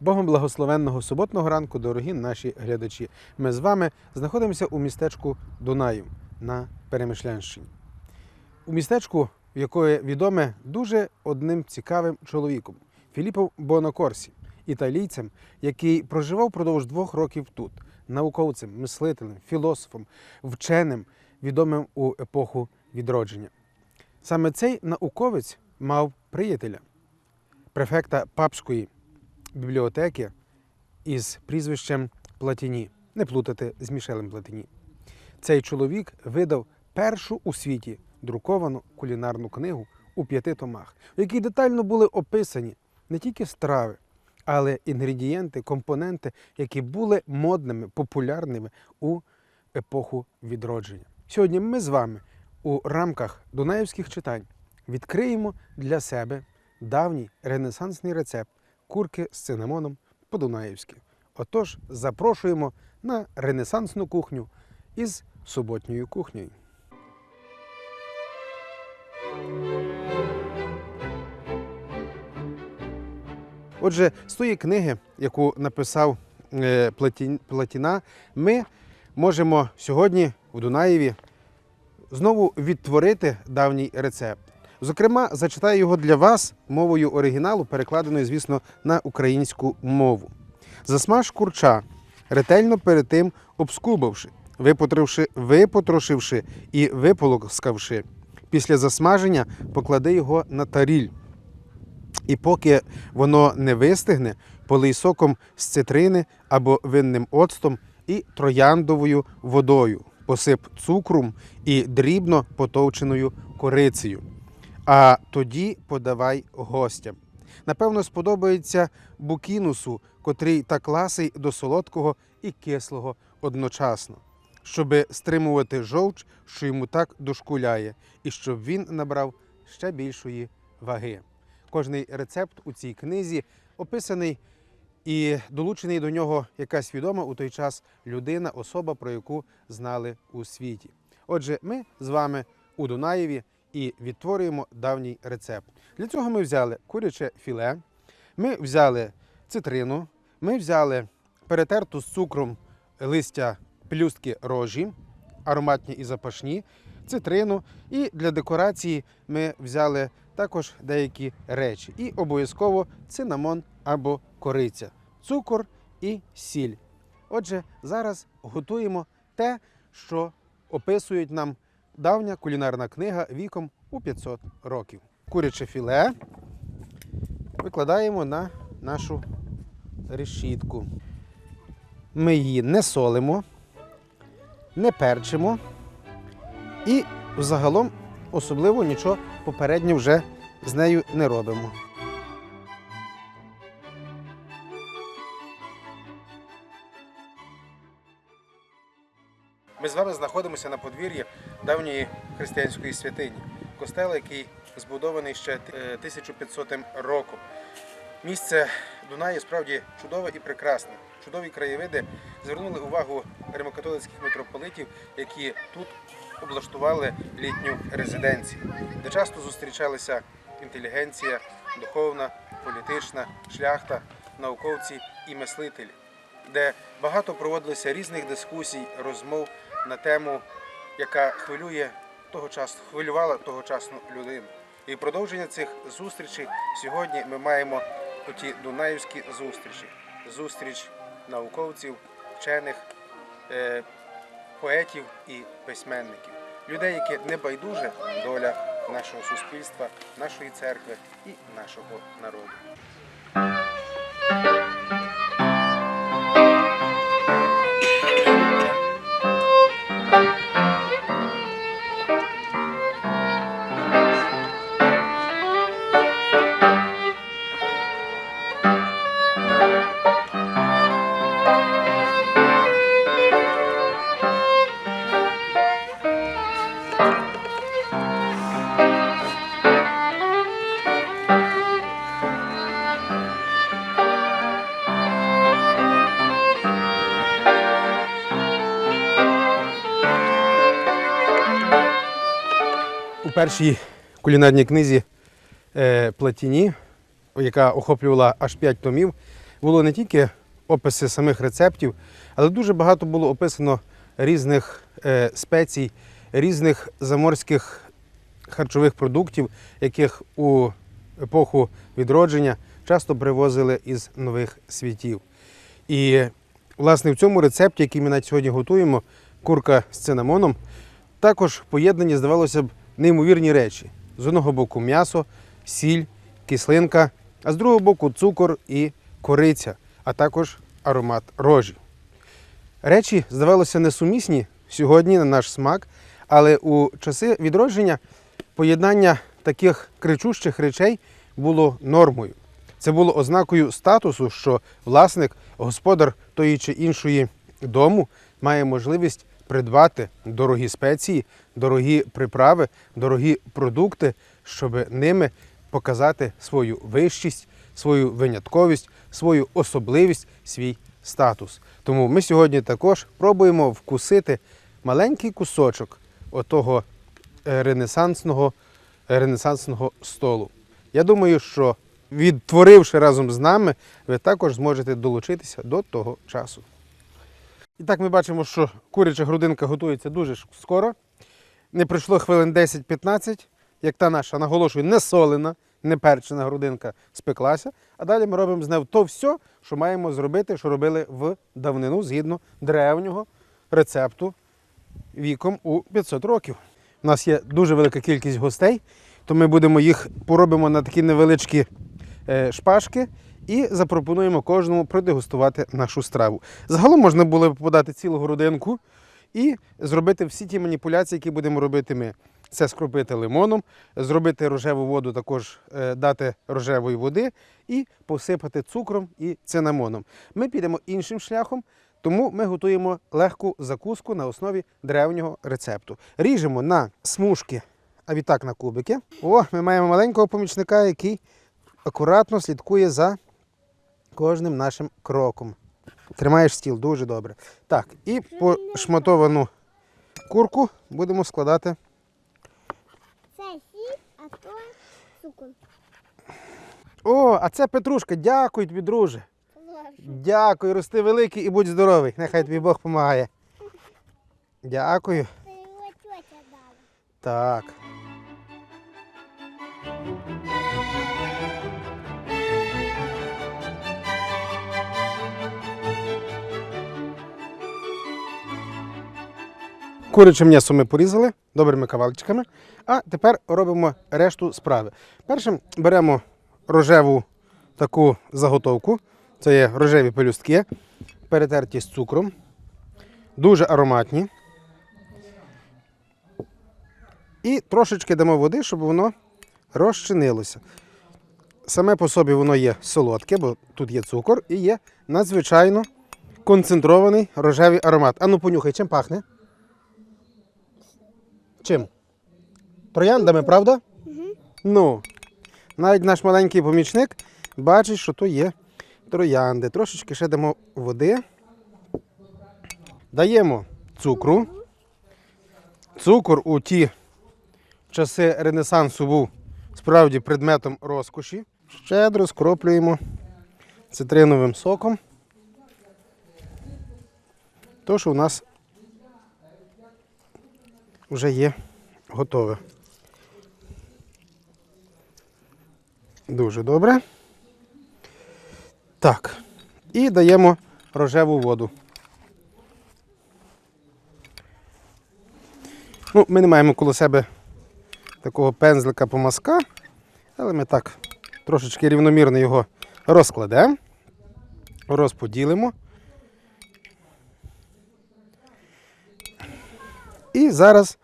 Богом благословенного суботного ранку, дорогі наші глядачі. Ми з вами знаходимося у містечку Дунаїв на Перемишлянщині. У містечку, яке відоме дуже одним цікавим чоловіком Філіпом Бонакорсі, італійцем, який проживав продовж двох років тут, науковцем, мислителем, філософом, вченим, відомим у епоху відродження. Саме цей науковець мав приятеля, префекта папської бібліотеки із прізвищем Платіні. Не плутати з Мішелем Платіні. Цей чоловік видав першу у світі друковану кулінарну книгу у п'яти томах, в якій детально були описані не тільки страви, але інгредієнти, компоненти, які були модними, популярними у епоху відродження. Сьогодні ми з вами у рамках Дунаївських читань відкриємо для себе давній ренесансний рецепт курки з цинамоном по-дунаївськи. Отож, запрошуємо на ренесансну кухню із суботньою кухнею. Отже, з тої книги, яку написав е, Платіна, ми можемо сьогодні у Дунаєві знову відтворити давній рецепт. Зокрема, зачитаю його для вас мовою оригіналу, перекладеною, звісно, на українську мову. Засмаж курча, ретельно перед тим обскубавши, випотрошивши, випотрошивши і виполоскавши. Після засмаження поклади його на таріль. І поки воно не вистигне, полий соком з цитрини або винним оцтом і трояндовою водою, посип цукром і дрібно потовченою корицею. А тоді подавай гостям. Напевно, сподобається букінусу, котрий так ласий до солодкого і кислого одночасно, щоби стримувати жовч, що йому так дошкуляє, і щоб він набрав ще більшої ваги. Кожний рецепт у цій книзі описаний і долучений до нього якась відома у той час людина, особа, про яку знали у світі. Отже, ми з вами у Дунаєві і відтворюємо давній рецепт. Для цього ми взяли куряче філе, ми взяли цитрину, ми взяли перетерту з цукром листя плюстки рожі, ароматні і запашні, цитрину. І для декорації ми взяли також деякі речі. І обов'язково цинамон або кориця, цукор і сіль. Отже, зараз готуємо те, що описують нам давня кулінарна книга віком у 500 років. Куряче філе викладаємо на нашу решітку. Ми її не солимо, не перчимо і взагалом особливо нічого попередньо вже з нею не робимо. Ми з вами знаходимося на подвір'ї давньої християнської святині, костела, який збудований ще е, 1500 роком. Місце Дунаї справді чудове і прекрасне. Чудові краєвиди звернули увагу римокатолицьких митрополитів, які тут облаштували літню резиденцію, де часто зустрічалися інтелігенція, духовна, політична, шляхта, науковці і мислителі, де багато проводилося різних дискусій, розмов на тему, яка хвилює того часу, хвилювала тогочасну людину. І продовження цих зустрічей сьогодні ми маємо оті дунаївські зустрічі. Зустріч науковців, вчених, е, поетів і письменників, людей, які не байдуже доля нашого суспільства, нашої церкви і нашого народу. Першій кулінарній книзі е, Платіні, яка охоплювала аж 5 томів, було не тільки описи самих рецептів, але дуже багато було описано різних е, спецій, різних заморських харчових продуктів, яких у епоху відродження часто привозили із нових світів. І, власне, в цьому рецепті, який ми на сьогодні готуємо, курка з цинамоном, також поєднані, здавалося б, неймовірні речі. З одного боку м'ясо, сіль, кислинка, а з другого боку цукор і кориця, а також аромат рожі. Речі, здавалося, несумісні сьогодні на наш смак, але у часи відродження поєднання таких кричущих речей було нормою. Це було ознакою статусу, що власник, господар тої чи іншої дому має можливість придбати дорогі спеції, дорогі приправи, дорогі продукти, щоб ними показати свою вищість, свою винятковість, свою особливість, свій статус. Тому ми сьогодні також пробуємо вкусити маленький кусочок отого е, ренесансного, ренесансного столу. Я думаю, що відтворивши разом з нами, ви також зможете долучитися до того часу. І так ми бачимо, що куряча грудинка готується дуже скоро. Не пройшло хвилин 10-15, як та наша, наголошую, не солена, не перчена грудинка спеклася. А далі ми робимо з нею то все, що маємо зробити, що робили в давнину згідно древнього рецепту віком у 500 років. У нас є дуже велика кількість гостей, то ми будемо їх поробимо на такі невеличкі е, шпажки і запропонуємо кожному продегустувати нашу страву. Загалом можна було б подати цілу грудинку і зробити всі ті маніпуляції, які будемо робити ми. Це скропити лимоном, зробити рожеву воду, також е, дати рожевої води і посипати цукром і цинамоном. Ми підемо іншим шляхом, тому ми готуємо легку закуску на основі древнього рецепту. Ріжемо на смужки, а відтак на кубики. О, ми маємо маленького помічника, який акуратно слідкує за кожним нашим кроком. Тримаєш стіл дуже добре. Так, і пошматовану курку будемо складати. Це сіль, а то цукор. О, а це Петрушка. Дякую тобі, друже. Дякую, рости великий і будь здоровий. Нехай тобі Бог допомагає. Дякую. Це його тетя дала. Так. Куряче м'ясо ми порізали добрими кавалчиками, а тепер робимо решту справи. Першим беремо рожеву таку заготовку. Це є рожеві пелюстки, перетерті з цукром, дуже ароматні. І трошечки дамо води, щоб воно розчинилося. Саме по собі воно є солодке, бо тут є цукор і є надзвичайно концентрований рожевий аромат. Ану, понюхай, чим пахне? Чим? Трояндами, правда? Ну, навіть наш маленький помічник бачить, що то є троянди. Трошечки ще дамо води. Даємо цукру. Цукор у ті часи Ренесансу був справді предметом розкоші. Щедро скроплюємо цитриновим соком. То, що у нас вже є готове. Дуже добре. Так. І даємо рожеву воду. Ну, ми не маємо коло себе такого пензлика помазка, але ми так трошечки рівномірно його розкладемо, розподілимо. І зараз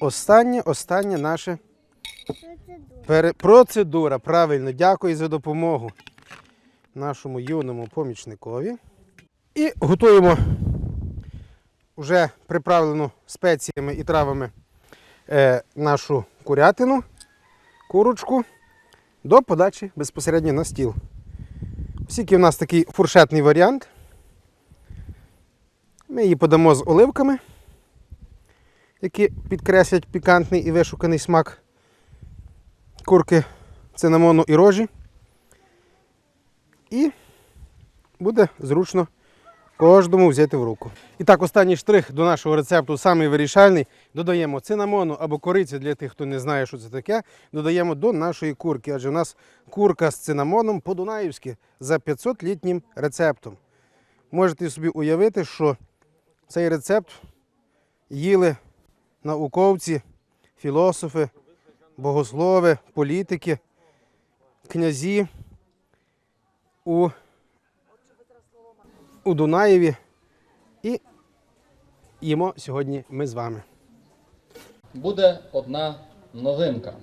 останнє, останнє наше пере... процедура. Правильно, дякую за допомогу нашому юному помічникові. І готуємо вже приправлену спеціями і травами е, нашу курятину, курочку до подачі безпосередньо на стіл. Оскільки в нас такий фуршетний варіант, ми її подамо з оливками, які підкреслять пікантний і вишуканий смак курки цинамону і рожі. І буде зручно кожному взяти в руку. І так, останній штрих до нашого рецепту, самий вирішальний. Додаємо цинамону або кориці для тих, хто не знає, що це таке. Додаємо до нашої курки, адже у нас курка з цинамоном по-дунаївськи за 500-літнім рецептом. Можете собі уявити, що цей рецепт їли науковці, філософи, богослови, політики, князі у, у Дунаєві. І їмо сьогодні ми з вами. буде одна новинка.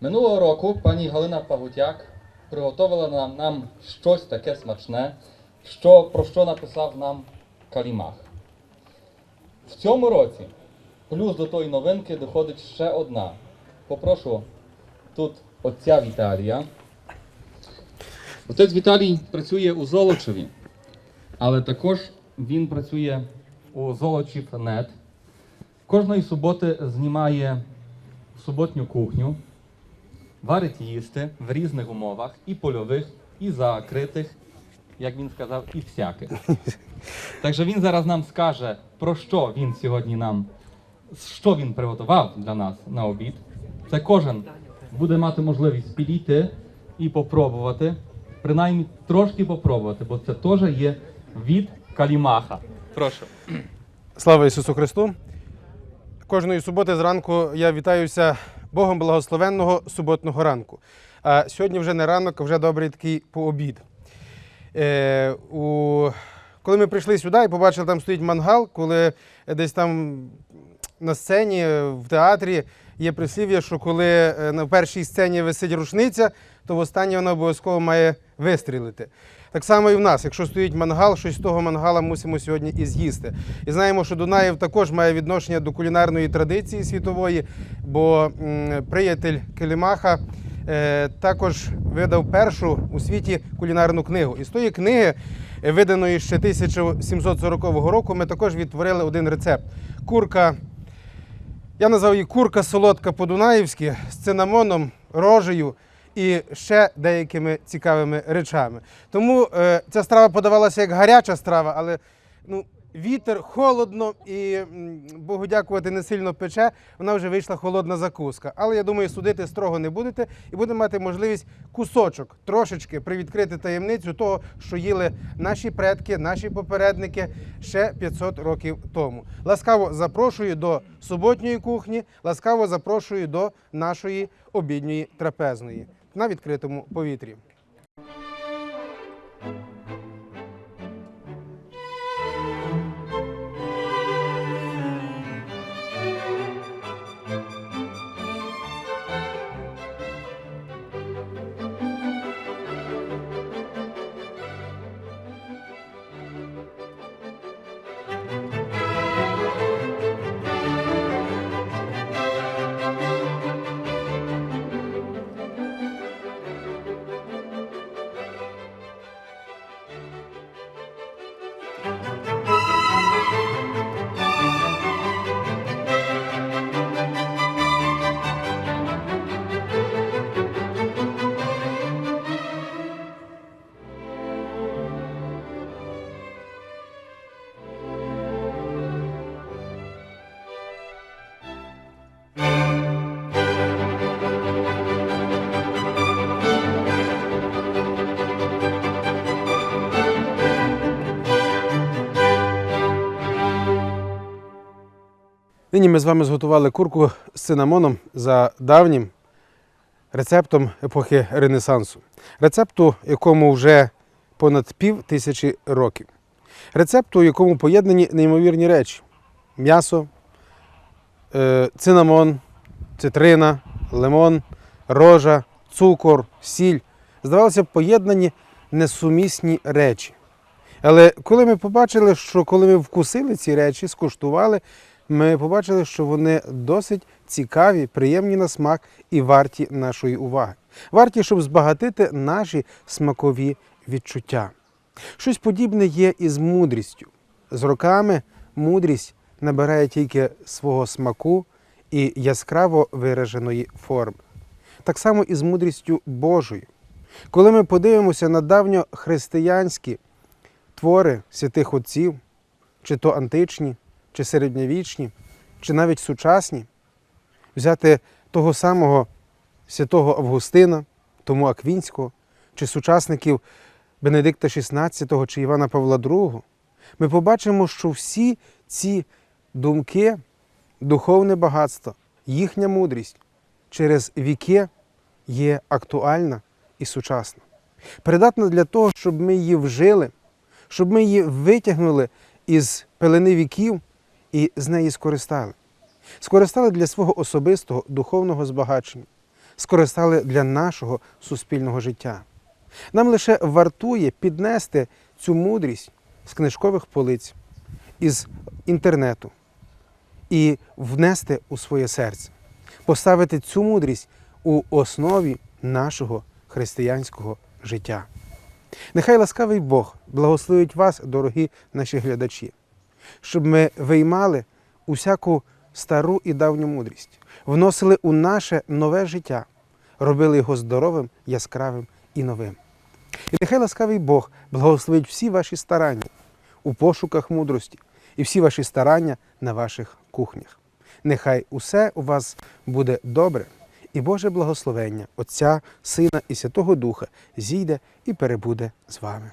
Минулого року пані Галина Пагутяк приготувала нам, нам щось таке смачне, що, про що написав нам Калімах. В цьому році, плюс до тої новинки, доходить ще одна. Попрошу тут отця Віталія. Отець Віталій працює у Золочеві, але також він працює у Золочів.нет. Кожної суботи знімає суботню кухню, варить їсти в різних умовах, і польових, і закритих, як він сказав, і всяких. Так що він зараз нам скаже, про що він сьогодні нам, що він приготував для нас на обід. Це кожен буде мати можливість підійти і попробувати, принаймні трошки попробувати, бо це теж є від калімаха. Прошу. Слава Ісусу Христу! Кожної суботи зранку я вітаюся Богом благословенного суботного ранку. А сьогодні вже не ранок, а вже добрий такий пообід. Е, у... Коли ми прийшли сюди і побачили, там стоїть мангал, коли десь там на сцені в театрі є прислів'я, що коли е, на першій сцені висить рушниця, то в останній вона обов'язково має вистрілити. Так само і в нас, якщо стоїть мангал, щось з того мангала мусимо сьогодні і з'їсти. І знаємо, що Дунаєв також має відношення до кулінарної традиції світової, бо приятель Келімаха е, також видав першу у світі кулінарну книгу. І з тої книги, е, виданої ще 1740 року, ми також відтворили один рецепт. Курка я назвав її курка солодка по-дунаївськи з цинамоном, рожею і ще деякими цікавими речами. Тому е, ця страва подавалася як гаряча страва, але ну, вітер холодно і Богу дякувати не сильно пече. Вона вже вийшла холодна закуска. Але я думаю, судити строго не будете і будемо мати можливість кусочок трошечки привідкрити таємницю того, що їли наші предки, наші попередники ще 500 років тому. Ласкаво запрошую до суботньої кухні, ласкаво запрошую до нашої обідньої трапезної на відкритому повітрі. Нині ми з вами зготували курку з цинамоном за давнім рецептом епохи Ренесансу. Рецепту, якому вже понад пів тисячі років. Рецепту, у якому поєднані неймовірні речі: м'ясо, е, цинамон, цитрина, лимон, рожа, цукор, сіль. Здавалося поєднані несумісні речі. Але коли ми побачили, що коли ми вкусили ці речі, скуштували, ми побачили, що вони досить цікаві, приємні на смак і варті нашої уваги. Варті, щоб збагатити наші смакові відчуття. Щось подібне є і з мудрістю. З роками мудрість набирає тільки свого смаку і яскраво вираженої форми. Так само і з мудрістю Божою. Коли ми подивимося на давньохристиянські твори святих отців, чи то античні, чи середньовічні, чи навіть сучасні, взяти того самого святого Августина, тому Аквінського, чи сучасників Бенедикта XVI чи Івана Павла II, ми побачимо, що всі ці думки, духовне багатство, їхня мудрість через віки є актуальна і сучасна. Придатна для того, щоб ми її вжили, щоб ми її витягнули із пелени віків і з неї скористали. Скористали для свого особистого духовного збагачення, скористали для нашого суспільного життя. Нам лише вартує піднести цю мудрість з книжкових полиць, із інтернету і внести у своє серце, поставити цю мудрість у основі нашого християнського життя. Нехай ласкавий Бог благословить вас, дорогі наші глядачі, щоб ми виймали усяку стару і давню мудрість, вносили у наше нове життя, робили його здоровим, яскравим і новим. І нехай ласкавий Бог благословить всі ваші старання у пошуках мудрості і всі ваші старання на ваших кухнях. Нехай усе у вас буде добре, і Боже благословення Отця, Сина і Святого Духа зійде і перебуде з вами.